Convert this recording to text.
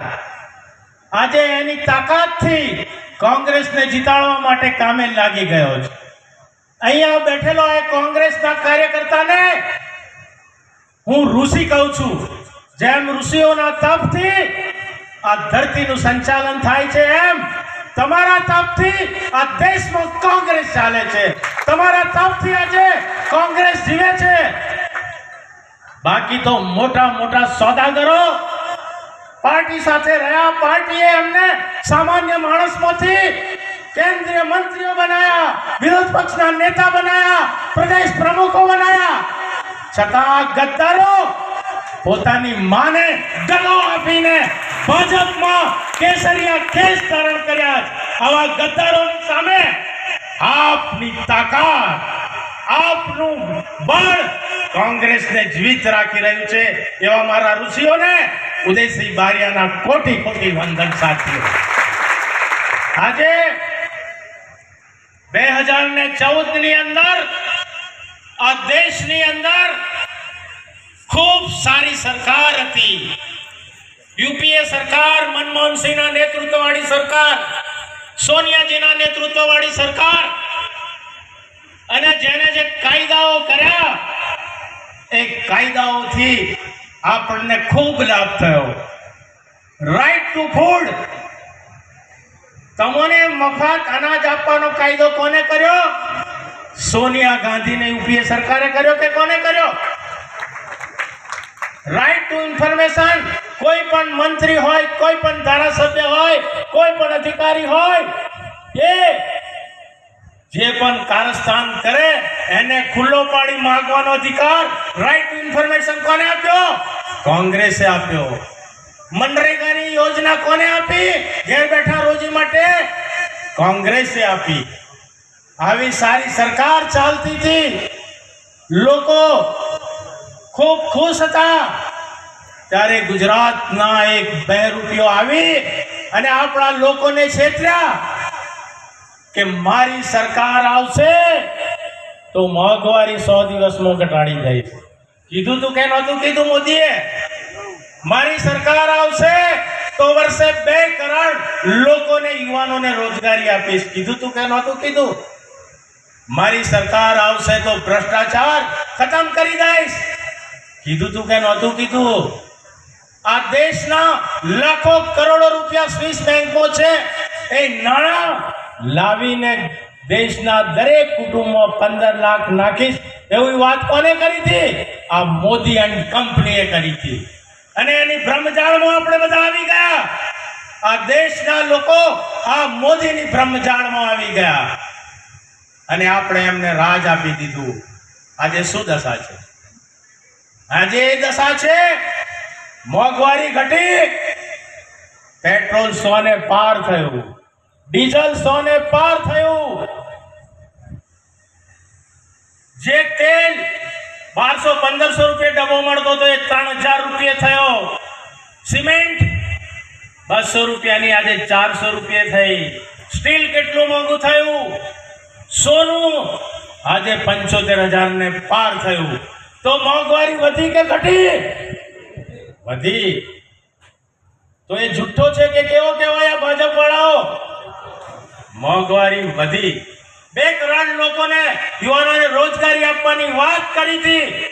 આજે એની તાકાતથી કોંગ્રેસને જીતાડવા માટે કામે લાગી ગયો છે. અહીંયા બેઠેલો એ કોંગ્રેસના કાર્યકર્તાને હું ઋષિ કહું છું, જેમ ઋષિઓના તપથી આ ધરતીનું સંચાલન થાય છે, એમ તમારા તપથી આ દેશમાં કોંગ્રેસ ચાલે છે. તમારા તપથી આજે કોંગ્રેસ જીવે છે. બાકી તો મોટા મોટા સોદાગરો પાર્ટી સાથે રહ્યા. પાર્ટીએ એમને સામાન્ય માણસમાંથી કેન્દ્રીય મંત્રીઓ બનાયા, વિરોધ પક્ષના નેતા બનાયા, પ્રદેશ પ્રમુખો બનાયા. છતાં ગદ્દારો પોતાની માને દગો આપીને ભાજપમાં કેસરિયા કેસ ધારણ કર્યા આવા ગદ્દારોની સામે આપની તાકાત, આપનું બળ કોંગ્રેસને જીવિત રાખી રહ્યું છે એવા મારા ઋષિઓને ઉદયસિંહ બારિયાના કોટી કોટી વંદન સાથીઓ. આજે બે હજાર ને ચૌદની અંદર આ દેશની અંદર ખૂબ સારી સરકાર હતી. યુપીએ સરકાર, મનમોહનસિંહના નેતૃત્વવાળી સરકાર, સોનિયાજીના નેતૃત્વવાળી સરકાર અને જેને જે કાયદાઓ કર્યા, એ કાયદાઓથી આપણને ખૂબ લાભ થયો. રાઈટ ટુ ફૂડ તમને મફત અનાજ આપવાનો કાયદો કોને કર્યો? સોનિયા ગાંધીને યુપીએ સરકારે કર્યો કે કોને કર્યો? રાઈટ ટુ ઇન્ફોર્મેશન કોઈ પણ મંત્રી હોય, કોઈ પણ ધારાસભ્ય હોય, કોઈ પણ અધિકારી હોય, એ જે પણ કારસ્તાન કરે, એને ખુલ્લો પાડી માંગવાનો અધિકાર. રાઈટ ટુ ઇન્ફોર્મેશન કોને આપ્યો? કોંગ્રેસે આપ્યો. મનરેગાની યોજના કોને આપી? ઘેર બેઠા રોજી માટે કોંગ્રેસે આપી. આવી સારી સરકાર ચાલતી હતી. લોકો ખૂબ ખુશ હતા. ત્યારે ગુજરાતના એક બે રૂપિયો આવી અને આપણા લોકોને છેતર્યા કે મારી સરકાર આવશે તો મોંઘવારી સો દિવસમાં ઘટાડી દઈશ. કીધું તું કે નહોતું કીધું મોદીએ. મારી સરકાર આવશે તો વર્ષે બે કરોડ લોકોને, યુવાનોને રોજગારી આપીશ. કીધું તું કે નહોતું કીધું. મારી સરકાર આવશે તો ભ્રષ્ટાચાર ખતમ કરી દઈશ. કીધું તું કે નહોતું કીધું. આ દેશના લાખો કરોડો રૂપિયા સ્વિસ બેંકો છે. એ નાણાં લાવીને દેશના દરેક કુટુંબમાં પંદર લાખ નાખીશ. એવી વાત કોને કરી હતી? આ મોદી એન્ડ કંપનીએ કરી હતી. અને એની બ્રહ્મજાળમાં આપણે બધા આવી ગયા. આ દેશના લોકો આ મોદીની બ્રહ્મજાળમાં આવી ગયા. અને આપણે એમને રાજ આપી દીધું. આજે શું દશા છે? આજે એ દશા છે, મોંઘવારી ઘટી, પેટ્રોલ સોને પાર થયું. ડીઝલ સોને પાર થયું. જે તેલ બારસો પંદરસો રૂપિયા ડબ્બો મળતો તો એ ત્રણ હજાર રૂપિયા થયો. સિમેન્ટ બસો રૂપિયાની આજે ચારસો રૂપિયા થઈ. સ્ટીલ કેટલું મોંઘું થયું? સોનું આજે પંચોતેર હજાર ને પાર થયું. તો મોંઘવારી વધી કે ઘટી? વધી. તો એ જુઠ્ઠો છે કે કેવો કહેવાય ભાજપ વાળાઓ? મોંઘવારી વધી. બે કરોડ લોકોને યુવાનોને રોજગારી આપવાની વાત કરી હતી.